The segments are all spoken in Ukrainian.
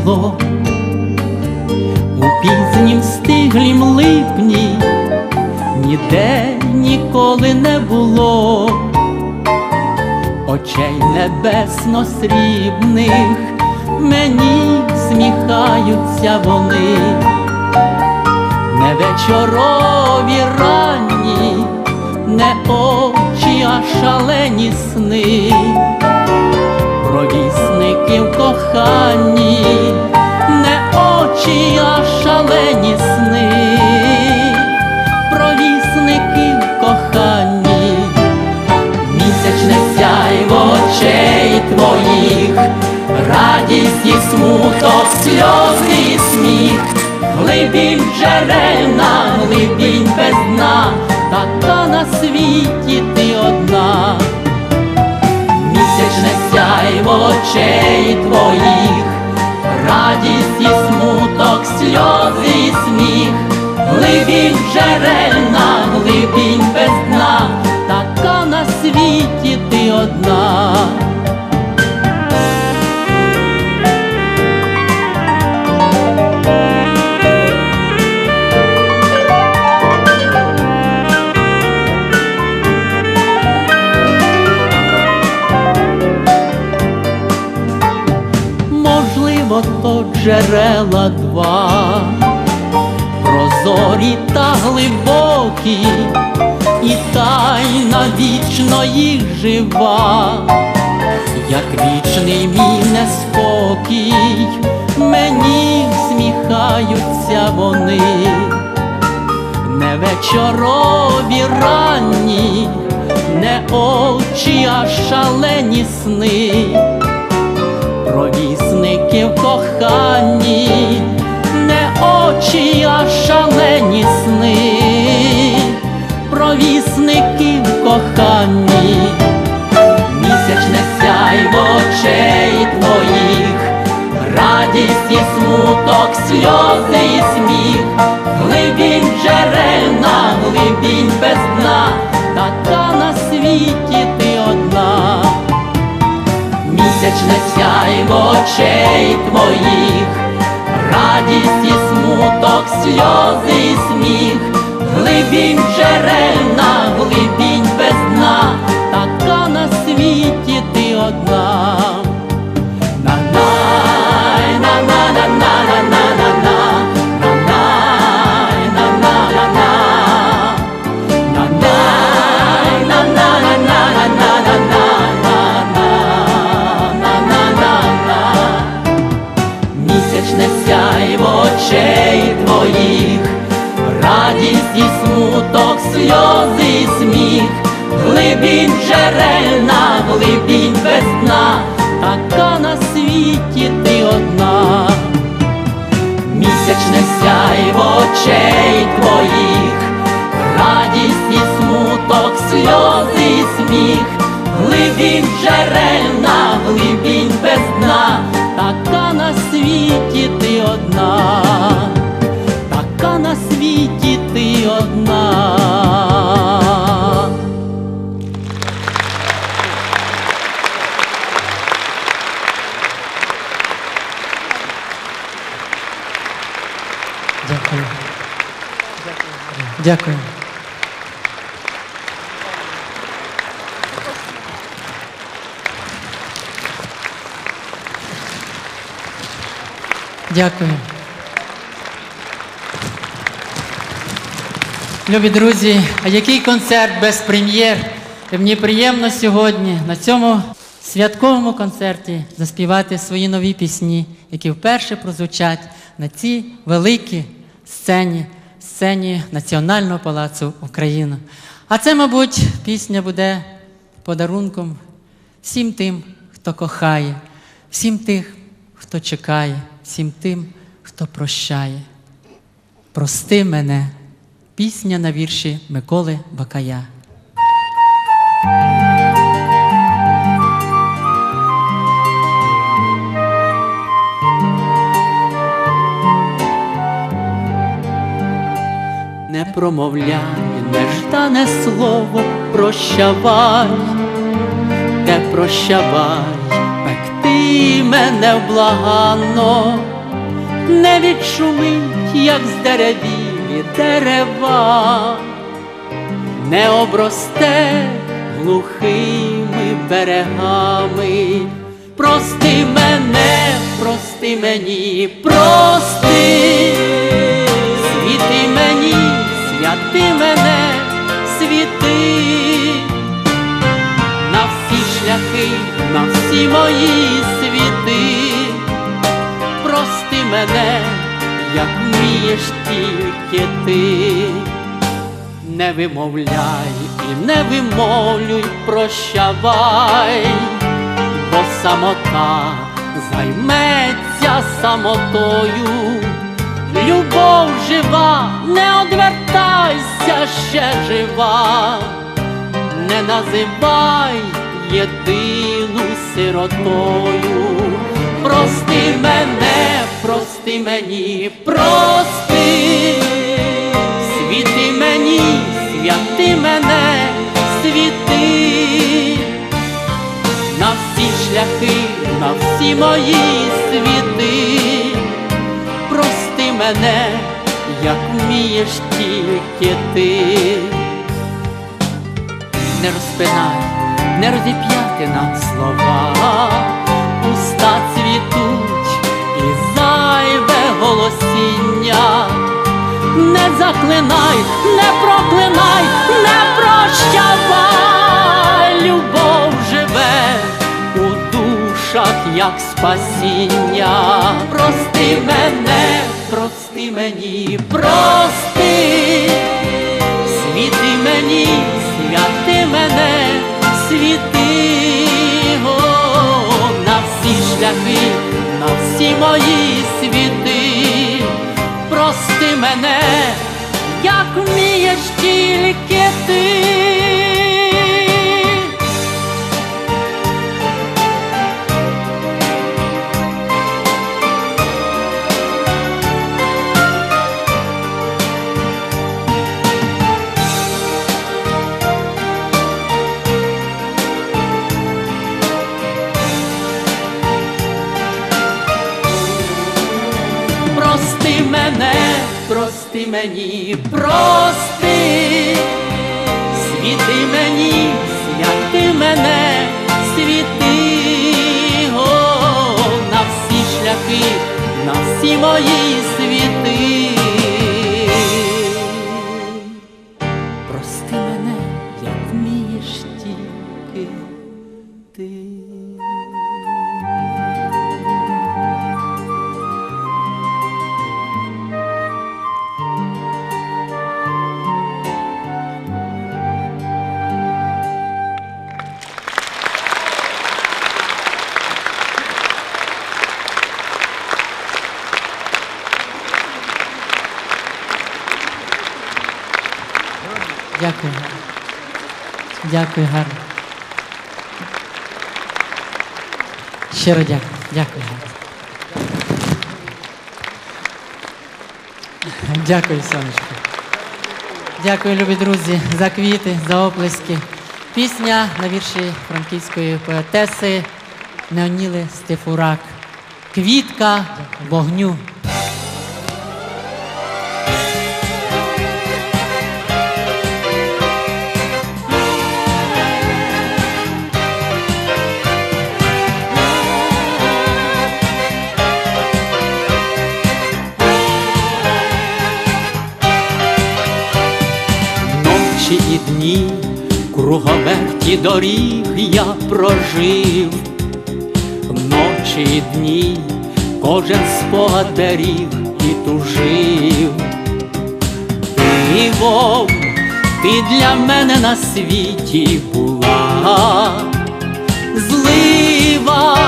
крило, у пізнім стиглім липні ніде ніколи не було. Очей небесно срібних, мені сміхаються вони, не вечорові ранні, не очі, а шалені сни, провісники в коханні, не очі, а шалені сни, провісники в коханні місячне сяйво очей твоїх, радість і смуток, сльози і сміх, глибінь джерельна, глибінь без дна, така на світі очей твоїх, радість і смуток, сльози і сміх, глибінь джерельна, глибінь без дна, така на світі ти одна. Джерела два, прозорі та глибокі, і тайна вічно їх жива, як вічний мій неспокій, мені всміхаються вони, не вечорові ранні, не очі, а шалені сни. Провісники в коханні, не очі, а шалені сни, провісники в коханні, місячне сяйво очей твоїх, радість і смуток, сльози і сміх, глибінь джерельна, глибінь без дна, така на світі ти одна. Місячне сяйво очей твоїх, радість і смуток, сльози і сміх, глибінь джерельна, глибінь Місячне сяйво очей твоїх, радість і смуток, сльози і сміх, глибінь джерельна, глибінь без дна, така на світі ти одна. Місячне сяйво очей твоїх, радість і смуток, сльози і сміх, глибінь джерельна, глибінь без така світі ти одна, така на світі ти одна. Дякую. Дякую. Дякую. Любі друзі, а який концерт без прем'єр? І Мені приємно сьогодні на цьому святковому концерті заспівати свої нові пісні, які вперше прозвучать на цій великій сцені, сцені Національного палацу Україна. А це, мабуть, пісня буде подарунком всім тим, хто кохає, всім тих, хто чекає, всім тим, хто прощає. Прости мене. Пісня на вірші Миколи Бакая. не промовляй неждане слово, прощавай, те прощавай, пекти мене вблаганно, не відшумить, як здеревілі дерева, не обросте глухими берегами. Прости мене, прости мені, прости, світи мені, святи мене, світи. На всі шляхи, всі мої світи, прости мене, як вмієш тільки ти, не вимовляй і не вимовлюй, прощавай, бо самота займеться самотою. Любов жива, не одвертайся ще жива. Не називай єдину сиротою. Прости мене, прости мені, прости, світи мені, святи мене, світи, на всі шляхи, на всі мої світи, прости мене, як вмієш тільки ти. Не розпинай, не розіп'яти нам слова, уста цвітуть і зайве голосіння, не заклинай, не проклинай, не прощавай, любов живе у душах, як спасіння. Прости мене, прости мені, прости. Світи мені, святи мене, світи О, на всі шляхи, на всі мої світи, прости мене, мене, прости мені, прости, світи мені, святи мене, світи О, на всі шляхи, на всі мої Дякую, гарно. Щиро дякую. Дякую. Дякую, сонечко. Дякую, любі друзі, за квіти, за оплески. Пісня на вірші франківської поетеси Неоніли Стефурак. Квітка вогню. Круговерті доріг я прожив, ночі і дні, кожен спогад беріг і тужив. Ти, вов, ти для мене на світі була, злива,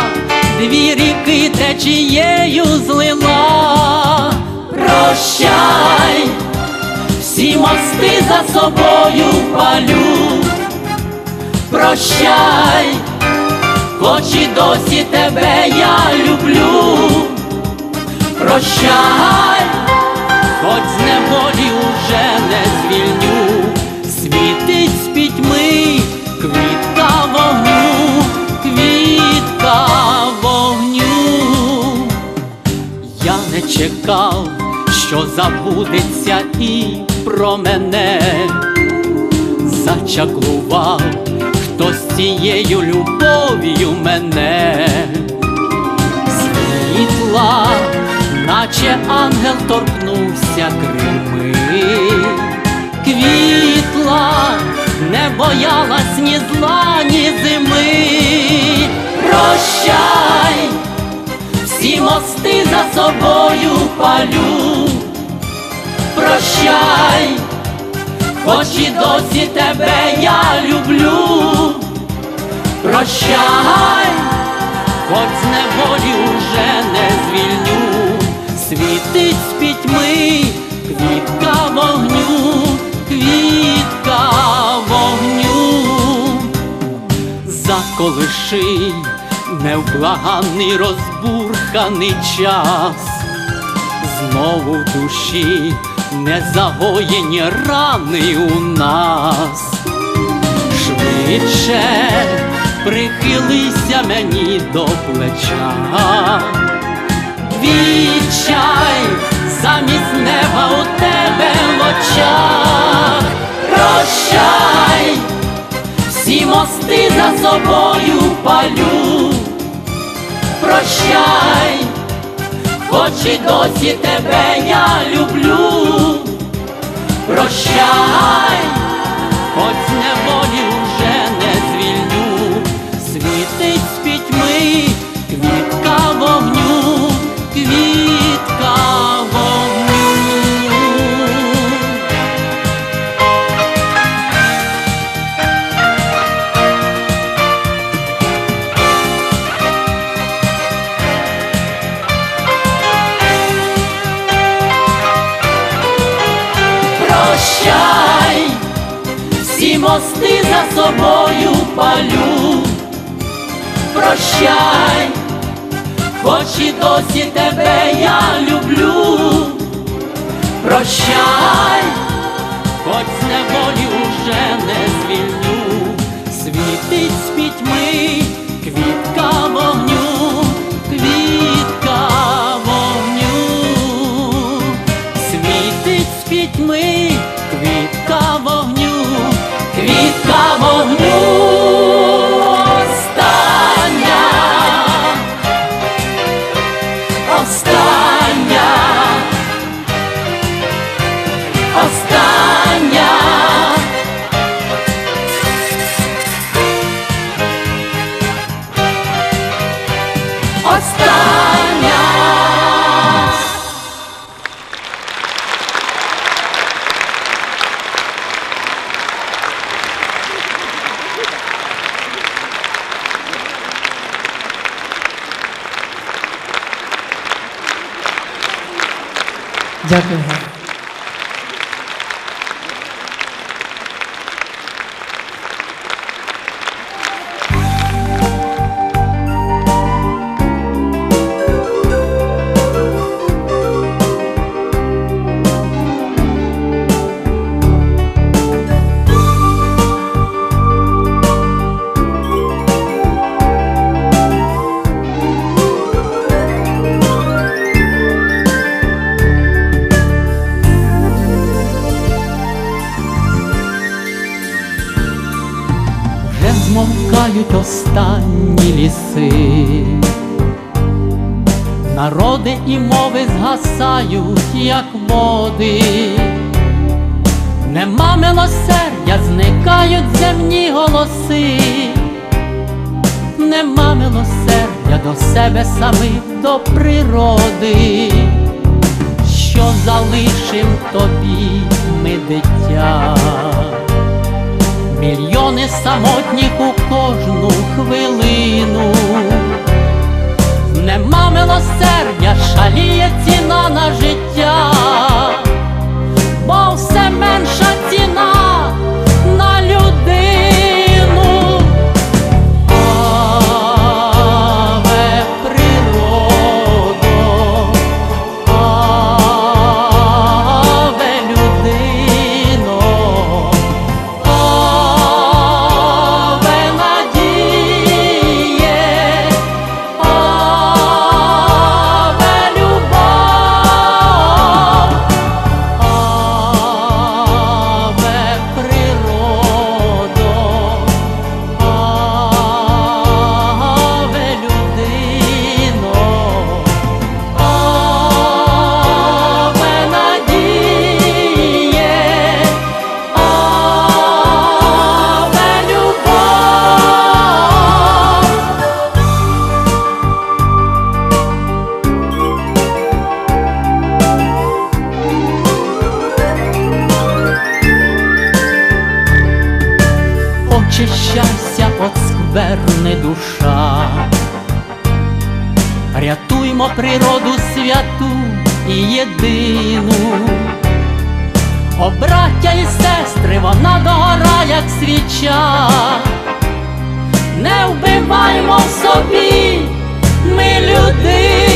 дві ріки течією злила, прощай всі мости за собою палю, прощай, хоч і досі тебе я люблю, прощай, хоч з неволі уже не звільню, світить з пітьми квітка вогню, квітка вогню, я не чекав. Що забудеться і про мене зачаклував хтось цією любов'ю мене, світла, наче ангел торкнувся крими, квітла, не боялась ні зла, ні зими. Прощай, всі мости за собою палю. Прощай, хоч і досі тебе я люблю. Прощай, хоч з неволі уже не звільню, світить з пітьми, квітка вогню, квітка вогню, заколиши невблаганний розбурханий час знову душі незагоєні рани у нас. Швидше прихилися мені до плеча, відчай замість неба у тебе в очах, прощай, всі мости за собою палю, прощай хоч і досі тебе я люблю, прощай, хоч з мости за собою палю. Прощай, хоч і досі тебе я люблю. Прощай, хоч з неволі уже не звільню, світить з пітьми, квітка вогню, 家更好 останні ліси, народи і мови згасають, як води, нема милосердя, зникають земні голоси, нема милосердя до себе самих, до природи, що залишим тобі ми дитя. Мільйони самотніх у кожну хвилину. Нема милосердя, шаліє ціна на життя, бо як свіча, не вбиваймо в собі ми людей.